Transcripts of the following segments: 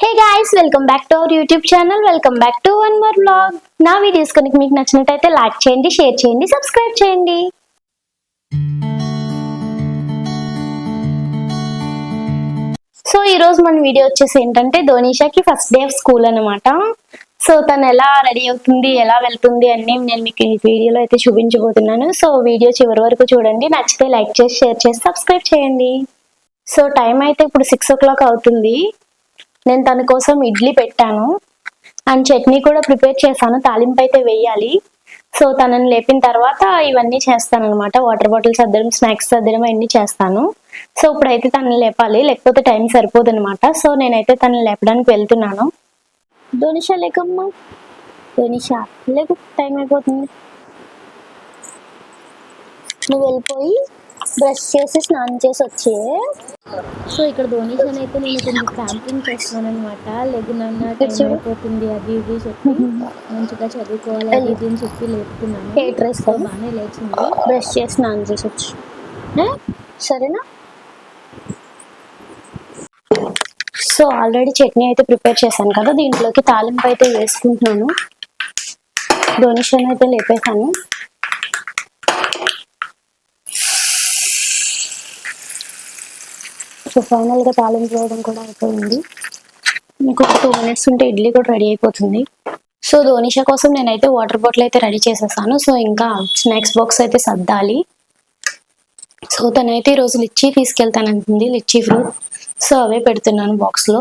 Hey guys welcome back to our YouTube channel welcome back to one more blog నా videos కనుక మీకు నచ్చినట్టయితే like చేయండి share చేయండి సబ్స్క్రైబ్ చేయండి. సో ఈరోజు మన వీడియో వచ్చేసి ఏంటంటే ధోనిషాకి ఫస్ట్ డే ఆఫ్ స్కూల్ అన్నమాట. సో తను ఎలా రెడీ అవుతుంది ఎలా వెళ్తుంది అన్ని నేను మీకు ఈ వీడియోలో అయితే చూపించబోతున్నాను. సో వీడియో చివరి వరకు చూడండి. నచ్చితే లైక్ చేసి షేర్ చేసి సబ్స్క్రైబ్ చేయండి. సో టైం అయితే ఇప్పుడు సిక్స్ ఓ క్లాక్ అవుతుంది. నేను తన కోసం ఇడ్లీ పెట్టాను. అండ్ చట్నీ కూడా ప్రిపేర్ చేశాను. తాలింపు అయితే వేయాలి. సో తనని లేపిన తర్వాత ఇవన్నీ చేస్తాను అనమాట వాటర్ బాటిల్స్ అద్దరం స్నాక్స్ అద్దరం అన్నీ చేస్తాను. సో ఇప్పుడైతే తనని లేపాలి. లేకపోతే టైం సరిపోదు అనమాట సో నేనైతే తనని లేపడానికి వెళ్తున్నాను. ధోనిష లేకమ్మా. ధోనిష లేకు టైం అయిపోతుంది. నువ్వు వెళ్ళిపోయి బ్రష్ చేసి స్నానం చేసి వచ్చే సో ఇక్కడ డొనేషన్ అయితే నేను కొంచెం క్యాంపింగ్ చేస్తున్నాను అనమాట లెగునన్న టైం చూడు. అయిపోతుంది అది ఇది చెప్పి మంచిగా చదువుకోవాలి అది ఇది అని చెప్పి లేపుకున్నాను హెయిర్ డ్రెస్ బాగానే లేచింది. బ్రష్ చేసి స్నానం చేసి వచ్చు? సరేనా? సో ఆల్రెడీ చట్నీ అయితే ప్రిపేర్ చేశాను కదా దీంట్లోకి తాలింపు అయితే వేసుకుంటున్నాను. డొనేషన్ అయితే లేపేశాను. సో ఫైనల్గా తాలింపు వేయడం కూడా అయిపోయింది. ఇంకొక టూ మినిట్స్ ఉంటే ఇడ్లీ కూడా రెడీ అయిపోతుంది. సో ధోనిష కోసం నేనైతే వాటర్ బాటిల్ అయితే రెడీ చేసేసాను. సో ఇంకా స్నాక్స్ బాక్స్ అయితే సర్దాలి. సో తనైతే ఈరోజు లిచ్చీ తీసుకెళ్తానంటుంది లిచ్చీ ఫ్రూట్. సో అవే పెడుతున్నాను బాక్స్లో.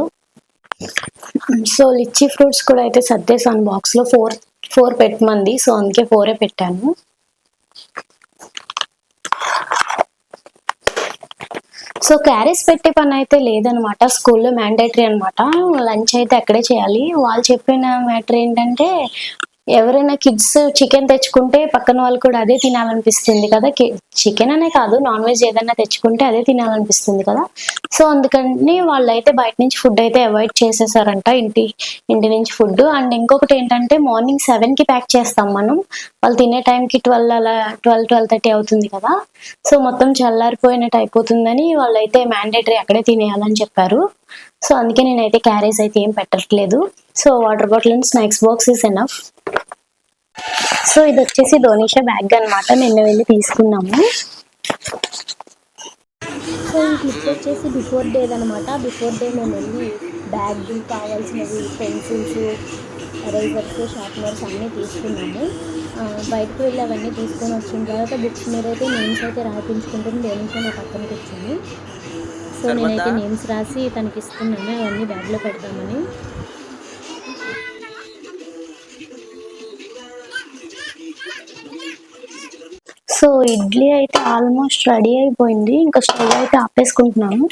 సో లిచ్చీ ఫ్రూట్స్ కూడా అయితే సర్దేశాను బాక్స్లో. ఫోర్ ఫోర్ పెట్టమంది సో అందుకే ఫోరే పెట్టాను. సో క్యారీస్ పెట్టే పని అయితే లేదనమాట. స్కూల్లో మ్యాండేటరీ అనమాట లంచ్ అయితే అక్కడే చేయాలి. వాళ్ళు చెప్పిన మ్యాటర్ ఏంటంటే ఎవరైనా కిడ్స్ చికెన్ తెచ్చుకుంటే పక్కన వాళ్ళు కూడా అదే తినాలనిపిస్తుంది కదా. చికెన్ అనే కాదు నాన్ వెజ్ ఏదైనా తెచ్చుకుంటే అదే తినాలనిపిస్తుంది కదా. సో అందుకని వాళ్ళు అయితే బయట నుంచి ఫుడ్ అయితే అవాయిడ్ చేసేసారంట ఇంటి ఇంటి నుంచి ఫుడ్ అండ్ ఇంకొకటి ఏంటంటే మార్నింగ్ సెవెన్కి ప్యాక్ చేస్తాం మనం. వాళ్ళు తినే టైంకి ట్వెల్వ్ అలా ట్వెల్వ్ ట్వెల్వ్ థర్టీ అవుతుంది కదా. సో మొత్తం చల్లారిపోయినట్టు అయిపోతుందని వాళ్ళైతే మ్యాండేటరీ అక్కడే తినేయాలని చెప్పారు. సో అందుకే నేనైతే క్యారేజ్ అయితే ఏం పెట్టట్లేదు. So water bottle and snacks box is enough. So ఇది వచ్చేసి ధోనిష బ్యాగ్ అన్నమాట. నిన్న వెళ్ళి తీసుకున్నాము. సో ఈ క్లిప్ వచ్చేసి బిఫోర్ డే అనమాట బిఫోర్ డే మేము వెళ్ళి బ్యాగ్ కావాల్సినవి పెన్సిల్స్ ఎరేజర్స్ షార్ప్నర్స్ అన్నీ తీసుకున్నాము. బయటకు వెళ్ళి అవన్నీ తీసుకొని వచ్చిన తర్వాత బుక్స్ మీద అయితే నేమ్స్ అయితే రాయించుకుంటుంది డొనేషన్ నా పక్కనకి వచ్చింది. సో నేనైతే నేమ్స్ రాసి తనకి ఇస్తున్నాను అవన్నీ బ్యాగ్లో పెడతామని. సో ఇడ్లీ అయితే ఆల్మోస్ట్ రెడీ అయిపోయింది ఇంకా స్టవ్ అయితే ఆపేసుకుంటున్నాను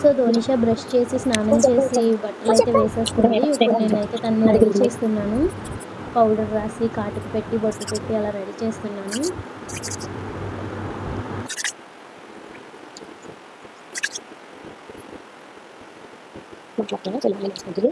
సో ధోనిషా బ్రష్ చేసి స్నానం చేసి బట్టలు అయితే వేసేస్తుంది ఇప్పుడు నేనైతే తను రెడీ చేస్తున్నాను. పౌడర్ రాసి కాటుకు పెట్టి బొట్టు పెట్టి అలా రెడీ చేస్తున్నాను. போட்டு விட்டுருக்கேன் சொல்லி பிள்ளைங்க செஞ்சது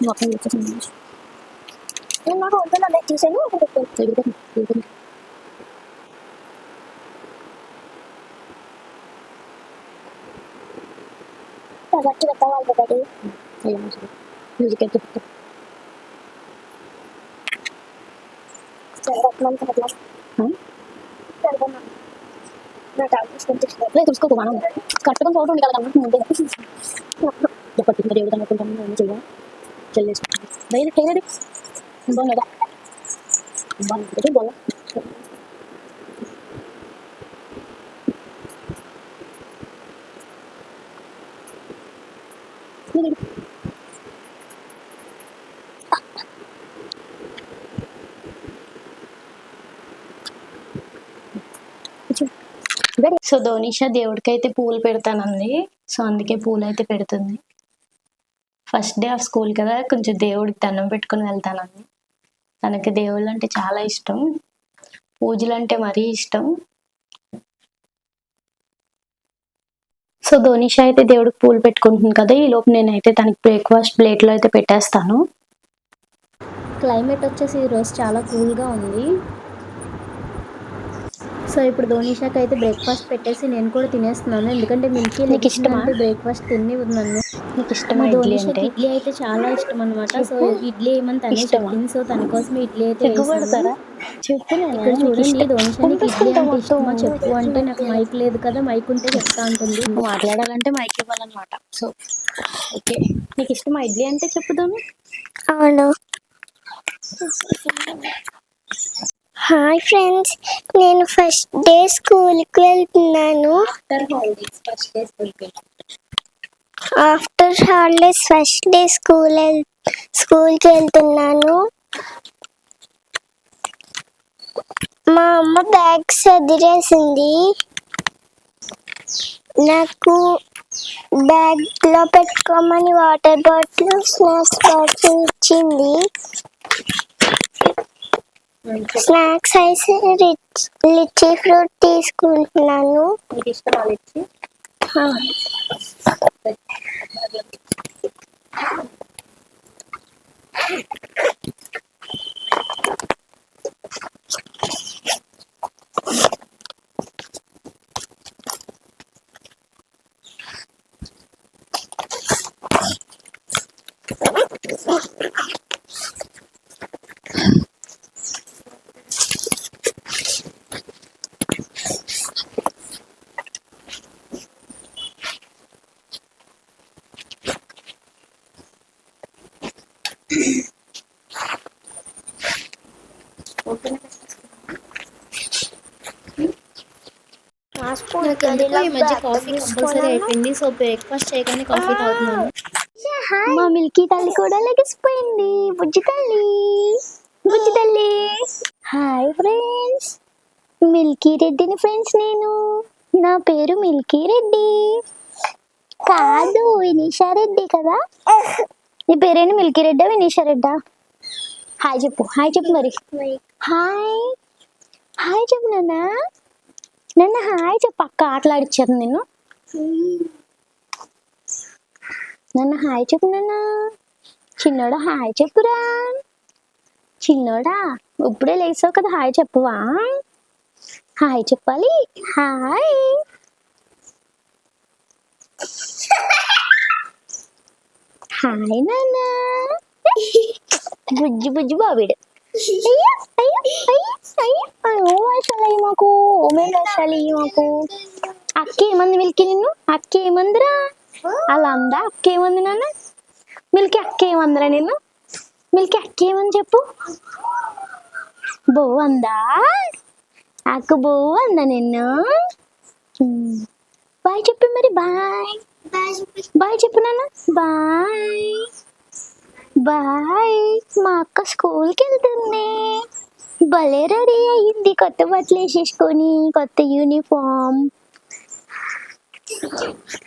No, I'm not going to do it. I'm not going to do it. కాబట్టి పెట్టవాలి ఒకటి మ్యూజిక్ అయితే మనం కట్టుకొని చోటు ఉంది కదా ముందే. ఎప్పటి ఏ విధంగా అనుకుంటాము ఏం చేయాలి చెల్లేసుకుంటాం బయలు టైలరీ బాగుందా బాగుంది బాగుంది సో ధోనిష దేవుడికి అయితే పూలు పెడతానంది. సో అందుకే పూలు అయితే పెడుతుంది. ఫస్ట్ డే ఆఫ్ స్కూల్ కదా కొంచెం దేవుడికి దండం పెట్టుకుని వెళ్తానండి తనకి దేవుళ్ళు అంటే చాలా ఇష్టం. పూజలు అంటే మరీ ఇష్టం. సో ధోనిష అయితే దేవుడికి పూలు పెట్టుకుంటుంది కదా ఈ లోపు నేనైతే తనకి బ్రేక్ఫాస్ట్ ప్లేట్లో అయితే పెట్టేస్తాను. క్లైమేట్ వచ్చేసి ఈరోజు చాలా కూల్గా ఉంది. సో ఇప్పుడు ధోనిషాకి అయితే బ్రేక్ఫాస్ట్ పెట్టేసి నేను కూడా తినేస్తున్నాను. ఎందుకంటే మిల్కీ నీకు ఇష్టమా? బ్రేక్ఫాస్ట్ తిని నన్ను. నీకు ఇష్టమా ధోనిషాకి అంటే? ఇడ్లీ అయితే చాలా ఇష్టం అనమాట సో ఇడ్లీ ఏమని తనే? చెప్పింది. సో తన కోసం ఇడ్లీ అయితే. చెప్పు ఇక్కడ చూడండి ధోనిషానికి ఇడ్లీ అంటే ఇష్టమా చెప్పు. అంటే నాకు మైక్ లేదు కదా మైక్ ఉంటే చెప్తా ఉంటుంది. మాట్లాడాలంటే మైక్ ఇవ్వాలన్నమాట. So okay. నీకు ఇష్టమా ఇడ్లీ అంటే చెప్పు ధోని. అవును. హాయ్ ఫ్రెండ్స్ నేను ఫస్ట్ డే స్కూల్కి వెళ్తున్నాను. After holidays first day school స్కూల్కి వెళ్తున్నాను. మా అమ్మ బ్యాగ్ సదిరేసింది నాకు బ్యాగ్లో పెట్టుకోమని వాటర్ బాటిల్ స్నాక్స్ బాక్స్ ఇచ్చింది. స్నాక్స్ అయితే లిచ్చి ఫ్రూట్ తీసుకుంటున్నాను. నీకు ఇష్టమా ఇచ్చి నాకు ఎందుకో ఈ మధ్య కాఫీ కంపల్సరీ అయిపోయింది. సో బ్రేక్ఫాస్ట్ చేయగానే కాఫీ తాగుతున్నాను. మా మిల్కీ తల్లి కూడా లెగిసిపోయింది. బుజ్జి తల్లి బుజ్జి తల్లి. హాయ్ ఫ్రెండ్స్ మిల్కీ రెడ్డిని ఫ్రెండ్స్ నేను. నా పేరు మిల్కీ రెడ్డి. కాదు వినీషా రెడ్డి కదా? నీ పేరేంటి? మిల్కీ రెడ్డా వినీషా రెడ్డా? హాయ్ చెప్పు హాయ్ చెప్పు మరి. హాయ్. హాయ్ చెప్పు నాన్న. నాన్న హాయ్ చెప్పు. అక్క ఆటలాడిచ్చాను నేను నన్ను హాయ్ చెప్పు నాన్న. చిన్నోడా హాయ్ చెప్పురా. చిన్నోడా ఇప్పుడే లేసావు కదా హాయ్ చెప్పువా. హాయ్ చెప్పాలి. హాయ్. హాయ్ నాన్న. బుజ్జి బుజ్జి బాబిడు. అయ్యి మాకు అయ్యి మాకు అక్క ఏమంది మిల్కి నిన్ను అక్క ఏమందిరా? అలా అందా అక్క ఏమంది నాన్న? మిల్కి అక్క ఏమందిరా నిన్ను? మిల్కి అక్క ఏమని చెప్పు. బో అందా అక్క బో అందా నిన్ను బాయ్ చెప్పు. మరి బాయ్ బాయ్ చెప్పు నాన్న. బాయ్ బాయ్ మా అక్క స్కూల్కి వెళ్తుంది భలే రెడీ అయ్యింది కొత్త బట్టలు వేసేసుకొని కొత్త యూనిఫామ్.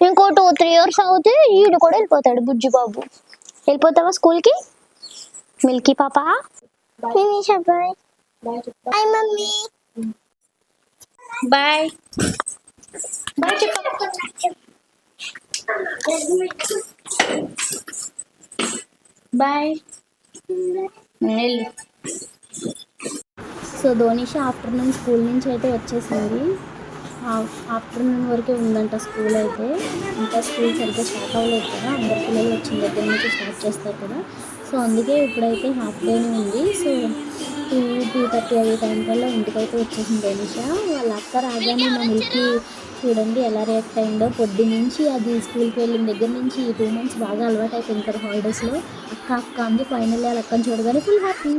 ఇంకో టూ త్రీ ఇయర్స్ అవుతే ఈడు కూడా వెళ్ళిపోతాడు బుజ్జి బాబు. వెళ్ళిపోతావా స్కూల్కి? మిల్కీ పాప? Bye. Bye mummy. Bye. Bye చెప్పు. Bye so Dhonisha afternoon school నుంచి అయితే వచ్చేసింది. ఆఫ్టర్నూన్ వరకే ఉందంట స్కూల్ అయితే. ఇంకా స్కూల్ సరిగ్గా స్టార్ట్ అవ్వలేదు కదా. అందరు పిల్లలు వచ్చిన దగ్గర నుంచి స్టార్ట్ చేస్తారు కదా. సో అందుకే ఇప్పుడైతే హాఫ్ డేనే ఉంది. సో టూ టూ థర్టీ అయ్యే టైం కల్లా ఇంటికైతే వచ్చేసింది ధనుష వాళ్ళ అక్క రాగానే మా మిల్కి చూడండి ఎలా రియాక్ట్ అయిందో. పొద్దు నుంచి అది స్కూల్కి వెళ్ళిన దగ్గర నుంచి ఈ టూ మంత్స్ బాగా అలవాటు అయిపోయింది కదా హాలిడేస్లో అక్క అక్క అంది ఫైనల్లీ వాళ్ళ అక్కని చూడగానే ఫుల్ హ్యాపీ